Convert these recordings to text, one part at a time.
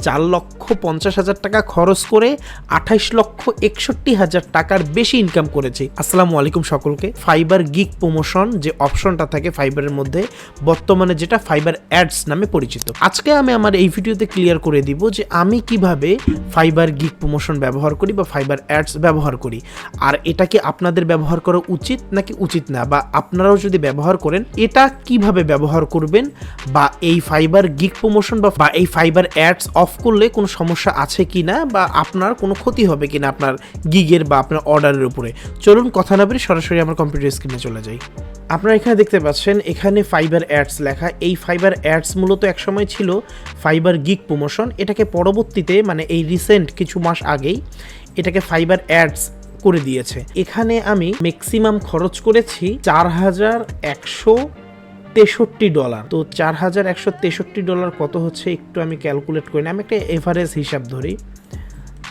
চার লক্ষ পঞ্চাশ হাজার টাকা খরচ করে আঠাইশ লক্ষ একষট্টি হাজার টাকার বেশি ইনকাম করেছি। আসসালামু আলাইকুম সকলকে। ফাইবার গিক প্রমোশন যে অপশনটা থাকে ফাইবারের মধ্যে, বর্তমানে যেটা ফাইবার অ্যাডস নামে পরিচিত। আজকে আমি আমার এই ভিডিওতে ক্লিয়ার করে দিব যে আমি কীভাবে ফাইবার গিগ প্রমোশন ব্যবহার করি বা ফাইবার অ্যাডস ব্যবহার করি। আর এটা কি আপনাদের ব্যবহার করা উচিত নাকি উচিত না? বা আপনারাও যদি ব্যবহার করেন, এটা কীভাবে ব্যবহার করবেন? বা এই ফাইবার গিক প্রমোশন বা এই ফাইবার অ্যাডস অফ করলে কোনো সমস্যা আছে কি না বা আপনার কোনো ক্ষতি হবে কি না আপনার গিগের বা আপনার অর্ডারের উপরে? চলুন কথা না বলে সরাসরি আমার কম্পিউটার স্ক্রিনে চলে যাই। আপনারা এখানে দেখতে পাচ্ছেন, এখানে ফাইবার অ্যাডস লেখা। এই ফাইবার অ্যাডস মূলত একসময় ছিল ফাইবার গিগ প্রমোশন এটাকে পরবর্তীতে মানে এই রিসেন্ট কিছু মাস আগেই, এটাকে ফাইবার অ্যাডস করে দিয়েছে। এখানে আমি ম্যাক্সিমাম খরচ করেছি চার হাজার একশো তেষট্টি ডলার। তো চার হাজার একশো তেষট্টি ডলার কত হচ্ছে একটু আমি ক্যালকুলেট করি না। আমি একটা এভারেজ হিসাব ধরি।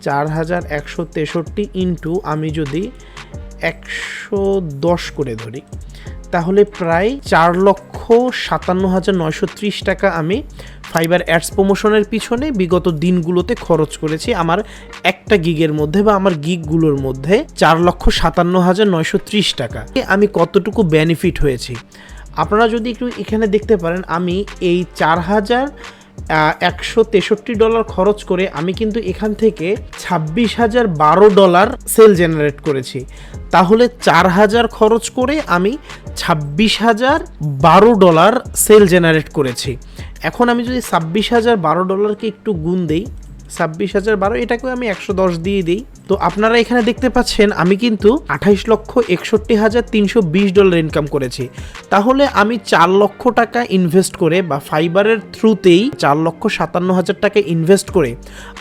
চার হাজার একশো তেষট্টি ইন্টু আমি যদি একশো দশ করে ধরি, তাহলে প্রায় চার লক্ষ সাতান্ন হাজার নয়শো ত্রিশ টাকা আমি ফাইবার অ্যাডস প্রমোশনের পিছনে বিগত দিনগুলোতে খরচ করেছি আমার একটা গিগের মধ্যে বা আমার গিগগুলোর মধ্যে চার লক্ষ সাতান্ন হাজার নয়শো ত্রিশ টাকা। আমি কতটুকু বেনিফিট হয়েছি? আপনারা যদি একটু এখানে দেখতে পারেন, আমি এই চার হাজার একশো তেষট্টি ডলার খরচ করে আমি কিন্তু এখান থেকে ছাব্বিশ হাজার বারো ডলার সেল জেনারেট করেছি। তাহলে চার হাজার খরচ করে আমি ছাব্বিশ হাজার বারো ডলার সেল জেনারেট করেছি। এখন আমি যদি ছাব্বিশ হাজার বারো ডলারকে একটু গুণ দিই, ছাব্বিশ হাজার বারো, এটাকেও আমি একশো দশ দিয়ে দিই। তো আপনারা এখানে দেখতে পাচ্ছেন, আমি কিন্তু আঠাইশ লক্ষ একষট্টি হাজার তিনশো বিশ ডলার ইনকাম করেছি। তাহলে আমি চার লক্ষ টাকা ইনভেস্ট করে বা ফাইবারের থ্রুতেই চার লক্ষ সাতান্ন হাজার টাকা ইনভেস্ট করে,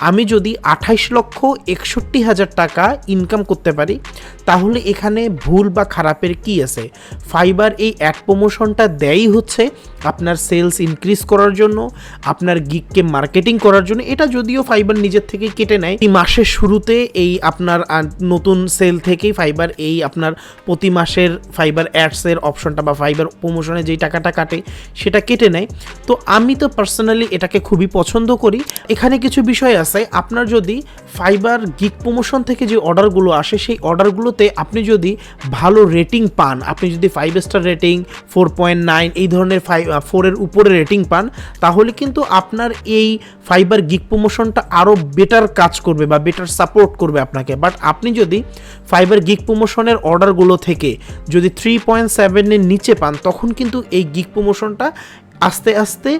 আমি যদি আঠাইশ লক্ষ একষট্টি হাজার টাকা ইনকাম করতে পারি, তাহলে এখানে ভুল বা খারাপের কি আছে? ফাইবার এই অ্যাড প্রমোশনটা দেয়ই হচ্ছে আপনার সেলস ইনক্রিজ করার জন্য, আপনার গিককে মার্কেটিং করার জন্য। এটা যদিও ফাইবার নিজের থেকে কেটে নেয়। এই মাসের শুরুতে এই আপনার নতুন সেল থেকেই ফাইবার এই আপনার প্রতি মাসের ফাইবার অ্যাডসের অপশনটা বা ফাইবার প্রমোশনে যেই টাকাটা কাটে, সেটা কেটে নেয়। তো আমি তো পার্সোনালি এটাকে খুবই পছন্দ করি। এখানে কিছু বিষয় আছে, আপনার যদি ফাইবার গিক প্রমোশন থেকে যে অর্ডারগুলো আসে, সেই অর্ডারগুলোতে আপনি যদি ভালো রেটিং পান, আপনি যদি five star rating four point nine এই ধরনের ফাইভ ফোরের উপরে রেটিং পান, তাহলে কিন্তু আপনার এই ফাইবার গিক প্রমোশনটা আরও বেটার কাজ করবে বা বেটার সাপোর্ট করবে আপনাকে। বাট আপনি যদি ফাইবার গিক প্রমোশনের অর্ডারগুলো থেকে যদি থ্রি পয়েন্ট সেভেনের নিচে পান, তখন কিন্তু এই গিক প্রমোশনটা আস্তে আস্তে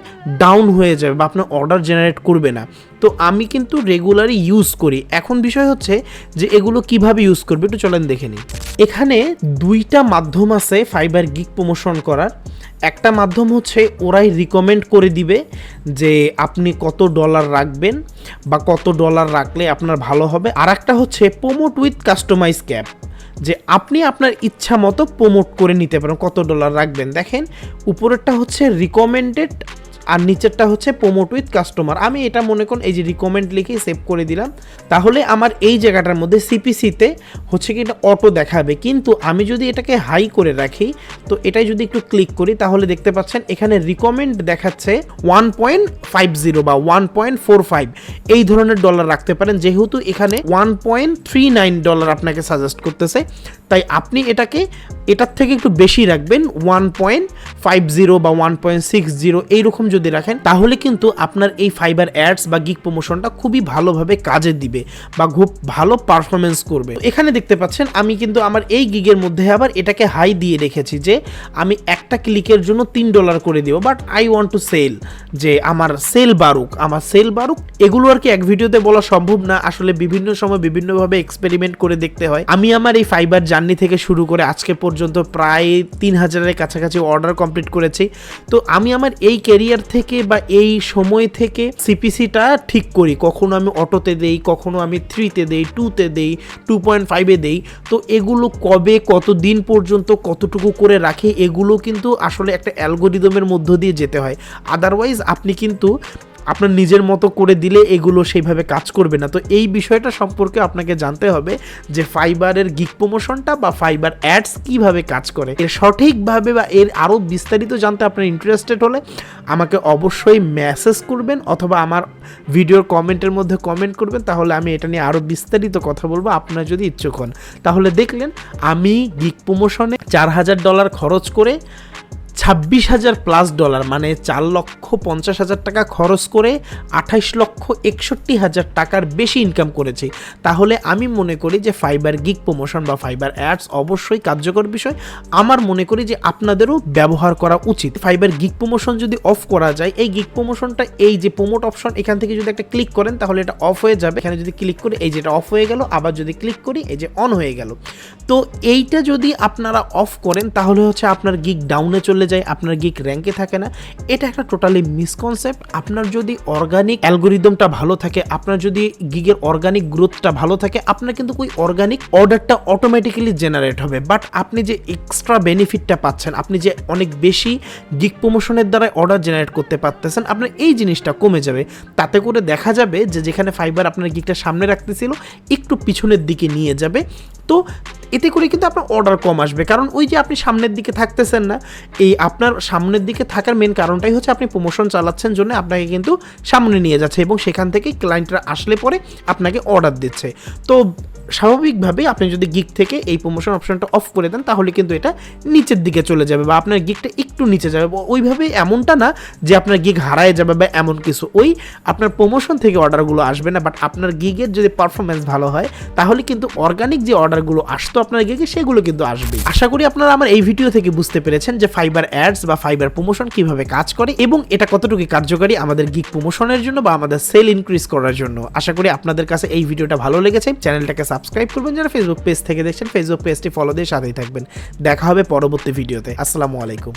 ডাউন হয়ে যাবে বা আপনার অর্ডার জেনারেট করবে না। তো আমি কিন্তু রেগুলারই ইউজ করি। এখন বিষয় হচ্ছে যে এগুলো কীভাবে ইউজ করবে একটু চলেন দেখে নিই। এখানে দুইটা মাধ্যম আছে ফাইবার গিক প্রমোশন করার। একটা মাধ্যম হচ্ছে ওরাই রিকমেন্ড করে দিবে যে আপনি কত ডলার রাখবেন বা কত ডলার রাখলে আপনার ভালো হবে। আর একটা হচ্ছে প্রোমোট উইথ কাস্টমাইজ ক্যাপ যে আপনি আপনার ইচ্ছা মতো প্রমোট করে নিতে পারেন কত ডলার রাখবেন। দেখেন, উপরেরটা হচ্ছে রিকমেন্ডেড আর নিচেরটা হচ্ছে প্রমোট উইথ কাস্টমার আমি এটা মনে করুন, এই যে রিকমেন্ড লিখে সেভ করে দিলাম। তাহলে আমার এই জায়গাটার মধ্যে সিপিসিতে হচ্ছে কি এটা অটো দেখাবে। কিন্তু আমি যদি এটাকে হাই করে রাখি, তো এটাই যদি একটু ক্লিক করি, তাহলে দেখতে পাচ্ছেন এখানে রিকমেন্ড দেখাচ্ছে ওয়ান পয়েন্ট ফাইভ জিরো বা ওয়ান পয়েন্ট ফোর ফাইভ এই ধরনের ডলার রাখতে পারেন, যেহেতু এখানে one point three nine dollar আপনাকে সাজেস্ট করতেছে। তাই আপনি এটাকে, এটার থেকে একটু বেশি রাখবেন ওয়ান পয়েন্ট ফাইভ জিরো বা ওয়ান পয়েন্ট সিক্স জিরো এইরকম রাখেন, তাহলে কিন্তু আপনার এই ফাইবার অ্যাডস বা গিগ প্রমোশনটা খুবই ভালোভাবে কাজে দিবে বা খুব ভালো পারফরমেন্স করবে। এখানে দেখতে পাচ্ছেন, আমি কিন্তু আমার এই গিগের মধ্যে আবার এটাকে হাই দিয়ে রেখেছি যে, আমি একটা ক্লিকের জন্য তিন ডলার করে দিব but I want to sell যে, আমার সেল বারুক, আমার সেল বারুক, এগুলো আর কি এক ভিডিওতে বলা সম্ভব না, আসলে বিভিন্ন সময় বিভিন্নভাবে এক্সপেরিমেন্ট করে দেখতে হয়। আমি আমার এই ফাইবার জার্নি থেকে শুরু করে আজকে পর্যন্ত প্রায় তিন হাজারের কাছাকাছি অর্ডার কমপ্লিট করেছি। তো আমি আমার এই ক্যারিয়ার থেকে বা এই সময় থেকে সিপিসিটা ঠিক করি। কখনো আমি অটোতে দেই, কখনো আমি থ্রিতে দেই টুতে দেই টু পয়েন্ট ফাইভে দেই। তো এগুলো কবে কত দিন পর্যন্ত, কতটুকু করে রাখি, এগুলো কিন্তু আসলে একটা অ্যালগোরিদমের মধ্য দিয়ে যেতে হয়। আদারওয়াইজ আপনি কিন্তু আপনার নিজের মতো করে দিলে এগুলো সেইভাবে কাজ করবে না। তো এই বিষয়টা সম্পর্কে আপনাকে জানতে হবে যে ফাইবারের গিক প্রমোশনটা বা ফাইবার অ্যাডস কীভাবে কাজ করে। এর সঠিকভাবে বা এর আরও বিস্তারিত জানতে আপনার ইন্টারেস্টেড হলে আমাকে অবশ্যই মেসেজ করবেন অথবা আমার ভিডিওর কমেন্টের মধ্যে কমেন্ট করবেন, তাহলে আমি এটা নিয়ে আরও বিস্তারিত কথা বলব, আপনারা যদি ইচ্ছুক হন। তাহলে দেখলেন, আমি গিক প্রমোশনে চার হাজার ডলার খরচ করে ছাব্বিশ হাজার প্লাস ডলার মানে চার লক্ষ পঞ্চাশ হাজার টাকা খরচ করে আঠাইশ লক্ষ একষট্টি হাজার টাকার বেশি ইনকাম করেছি। তাহলে আমি মনে করি যে ফাইবার গিগ প্রমোশন বা ফাইবার অ্যাডস অবশ্যই কার্যকর বিষয়। আমার মনে করি যে আপনাদেরও ব্যবহার করা উচিত। ফাইবার গিগ প্রমোশন যদি অফ করা যায়, এই গিগ প্রমোশনটা এই যে প্রমোট অপশন এখান থেকে যদি একটা ক্লিক করেন, তাহলে এটা অফ হয়ে যাবে। এখানে যদি ক্লিক করি, এই যেটা অফ হয়ে গেল। আবার যদি ক্লিক করি, এই যে অন হয়ে গেল। তো এইটা যদি আপনারা অফ করেন, তাহলে হচ্ছে আপনার গিগ ডাউনে চলে যায় আপনার গিক র্যাঙ্কে থাকে না, এটা একটা টোটালি মিসকনসেপ্ট আপনার যদি অর্গানিক অ্যালগোরিদমটা ভালো থাকে, আপনার যদি গিগের অর্গানিক গ্রোথটা ভালো থাকে, আপনার কিন্তু ওই অর্গানিক অর্ডারটা অটোমেটিক্যালি জেনারেট হবে। বাট আপনি যে এক্সট্রা বেনিফিটটা পাচ্ছেন, আপনি যে অনেক বেশি গিগ প্রমোশনের দ্বারা অর্ডার জেনারেট করতে পারতেছেন, আপনার এই জিনিসটা কমে যাবে। তাতে করে দেখা যাবে যে যেখানে ফাইবার আপনার গিগটা সামনে রাখতেছিল, একটু পিছনের দিকে নিয়ে যাবে। তো এতে করে কিন্তু আপনার অর্ডার কম আসবে। কারণ ওই যে আপনি সামনের দিকে থাকতেছেন না, এই আপনার সামনের দিকে থাকার মেন কারণটাই হচ্ছে আপনি প্রমোশন চালাচ্ছেন জন্য আপনাকে কিন্তু সামনে নিয়ে যাচ্ছে এবং সেখান থেকে ক্লায়েন্টরা আসলে পরে আপনাকে অর্ডার দিচ্ছে। তো স্বাভাবিকভাবে আপনি যদি গিগ থেকে এই প্রমোশন অপশনটা অফ করে দেন, তাহলে কিন্তু এটা নিচের দিকে চলে যাবে বা আপনার গিগটা একটু নিচে যাবে। ওইভাবে এমনটা না যে আপনার গিগ হারায় যাবে বা এমন কিছু। ওই আপনার প্রমোশন থেকে অর্ডারগুলো আসবে না বাট আপনার গিগের যদি পারফরমেন্স ভালো হয়, তাহলে কিন্তু অর্গানিক যে অর্ডারগুলো আসতো আপনার গিগে সেগুলো কিন্তু আসবে আশা করি আপনারা আমার এই ভিডিও থেকে বুঝতে পেরেছেন যে ফাইবার অ্যাডস বা ফাইবার প্রমোশন কীভাবে কাজ করে এবং এটা কতটুকু কার্যকারী আমাদের গিগ প্রমোশনের জন্য বা আমাদের সেল ইনক্রিজ করার জন্য। আশা করি আপনাদের কাছে এই ভিডিওটা ভালো লেগেছে। চ্যানেলটাকে সাবস্ক্রাইব করবেন, যারা ফেসবুক পেজ থেকে দেখছেন ফেসবুক পেজটি ফলো দিয়ে সাথেই থাকবেন। দেখা হবে পরবর্তী ভিডিওতে। আসসালামু আলাইকুম।